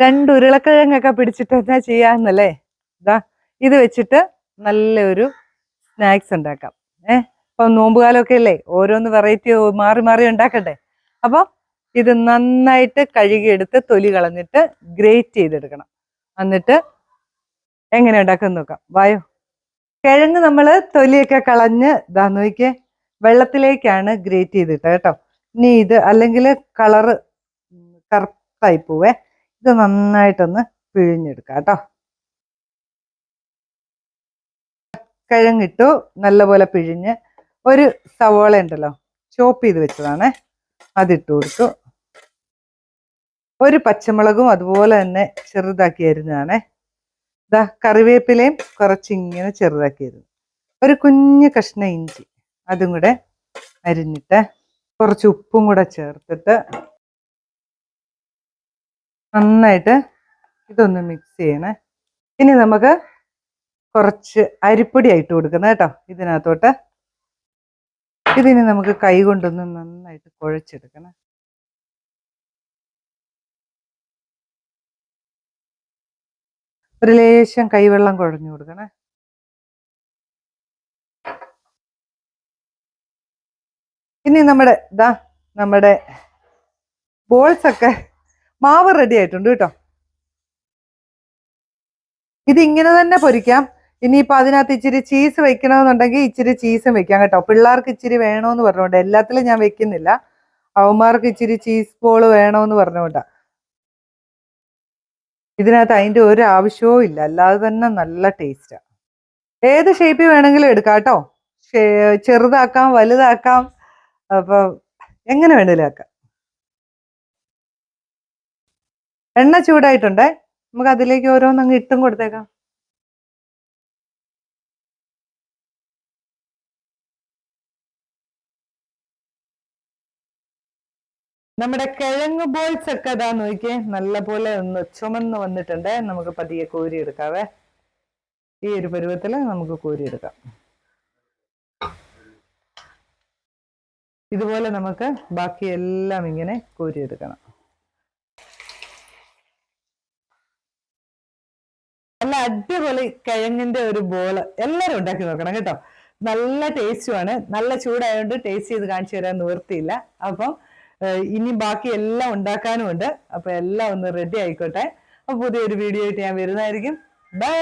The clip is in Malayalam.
രണ്ട് ഉരുളക്കിഴങ്ങൊക്കെ പിടിച്ചിട്ട് തന്നെ ചെയ്യാന്നല്ലേ? ഇതാ ഇത് വെച്ചിട്ട് നല്ലൊരു സ്നാക്സ് ഉണ്ടാക്കാം. ഏഹ് ഇപ്പൊ നോമ്പുകാലമൊക്കെ അല്ലേ? ഓരോന്ന് വെറൈറ്റി മാറി മാറി ഉണ്ടാക്കട്ടെ അപ്പൊ ഇത് നന്നായിട്ട് കഴുകിയെടുത്ത് തൊലി കളഞ്ഞിട്ട് ഗ്രേറ്റ് ചെയ്തെടുക്കണം. എന്നിട്ട് എങ്ങനെ ഉണ്ടാക്കാൻ നോക്കാം. വായോ. കിഴങ്ങ് നമ്മൾ തൊലിയൊക്കെ കളഞ്ഞ് ഇതാ നോക്കിയേ വെള്ളത്തിലേക്കാണ് ഗ്രേറ്റ് ചെയ്തിട്ട് കേട്ടോ. ഇനി ഇത് അല്ലെങ്കിൽ കളറ് കറുത്തായി പോവേ. ഇത് നന്നായിട്ടൊന്ന് പിഴിഞ്ഞെടുക്കാം കേട്ടോ. കിഴങ്ങിട്ടു നല്ലപോലെ പിഴിഞ്ഞ് ഒരു സവോള ഉണ്ടല്ലോ ചോപ്പ് ചെയ്ത് വെച്ചതാണ് അതിട്ട് കൊടുത്തു. ഒരു പച്ചമുളകും അതുപോലെ തന്നെ ചെറുതാക്കി അരിഞ്ഞതാണ്. ഇതാ കറിവേപ്പിലയും കുറച്ചിങ്ങനെ ചെറുതാക്കി അരിഞ്ഞു. ഒരു കുഞ്ഞു കഷ്ണ ഇഞ്ചി അതും കൂടെ അരിഞ്ഞിട്ട് കുറച്ച് ഉപ്പും കൂടെ ചേർത്തിട്ട് നന്നായിട്ട് ഇതൊന്ന് മിക്സ് ചെയ്യണേ. ഇനി നമുക്ക് കുറച്ച് അരിപ്പൊടി ആയിട്ട് കൊടുക്കുന്നത് കേട്ടോ ഇതിനകത്തോട്ട്. ഇതിനി നമുക്ക് കൈ കൊണ്ടൊന്ന് നന്നായിട്ട് കുഴച്ചെടുക്കണം. ഒരു ലേശം കൈവെള്ളം കുഴഞ്ഞു കൊടുക്കണേ. ഇനി നമ്മുടെ ഇതാ നമ്മുടെ ബോൾസ് ഒക്കെ മാവ് റെഡി ആയിട്ടുണ്ട് കേട്ടോ. ഇത് ഇങ്ങനെ തന്നെ പൊരിക്കാം. ഇനിയിപ്പോൾ അതിനകത്ത് ഇച്ചിരി ചീസ് വെക്കണമെന്നുണ്ടെങ്കിൽ ഇച്ചിരി ചീസും വെക്കാം കേട്ടോ. പിള്ളേർക്ക് ഇച്ചിരി വേണമെന്ന് പറഞ്ഞുകൊണ്ട്. എല്ലാത്തിലും ഞാൻ വെക്കുന്നില്ല. അവന്മാർക്ക് ഇച്ചിരി ചീസ് ബോൾ വേണമെന്ന് പറഞ്ഞുകൊണ്ടാ. ഇതിനകത്ത് അതിന്റെ ഒരു ആവശ്യവും ഇല്ല. അല്ലാതെ തന്നെ നല്ല ടേസ്റ്റാ ഏത് ഷേപ്പിൽ വേണമെങ്കിലും എടുക്കാം കേട്ടോ. ചെറുതാക്കാം വലുതാക്കാം. അപ്പൊ എങ്ങനെ വേണമെങ്കിലും ആക്കാം. എണ്ണ ചൂടായിട്ടുണ്ടേ. നമുക്ക് അതിലേക്ക് ഓരോന്നങ്ങ് ഇട്ടും കൊടുത്തേക്കാം. നമ്മുടെ കിഴങ്ങ് ബോൾസ് ഒക്കെ ഇതാ നോക്കിയേ നല്ല പോലെ ഒന്ന് ചുമന്ന് വന്നിട്ടുണ്ട്. നമുക്ക് പതിയെ കോരി എടുക്കാവേ ഈ ഒരു പരുവത്തിൽ നമുക്ക് കോരി എടുക്കാം ഇതുപോലെ നമുക്ക് ബാക്കി എല്ലാം ഇങ്ങനെ കോരി എടുക്കണം അടിപൊളി കിഴങ്ങിന്റെ ഒരു ബോൾ എല്ലാവരും ഉണ്ടാക്കി നോക്കണം കേട്ടോ. നല്ല ടേസ്റ്റുമാണ് നല്ല ചൂടായതുകൊണ്ട് ടേസ്റ്റ് ചെയ്ത് കാണിച്ചു തരാൻ നിവൃത്തിയില്ല. അപ്പം ഇനി ബാക്കി എല്ലാം ഉണ്ടാക്കാനും ഉണ്ട്. അപ്പൊ എല്ലാം ഒന്ന് റെഡി ആയിക്കോട്ടെ. അപ്പൊ പുതിയൊരു വീഡിയോ ആയിട്ട് ഞാൻ വരുന്നതായിരിക്കും. ബൈ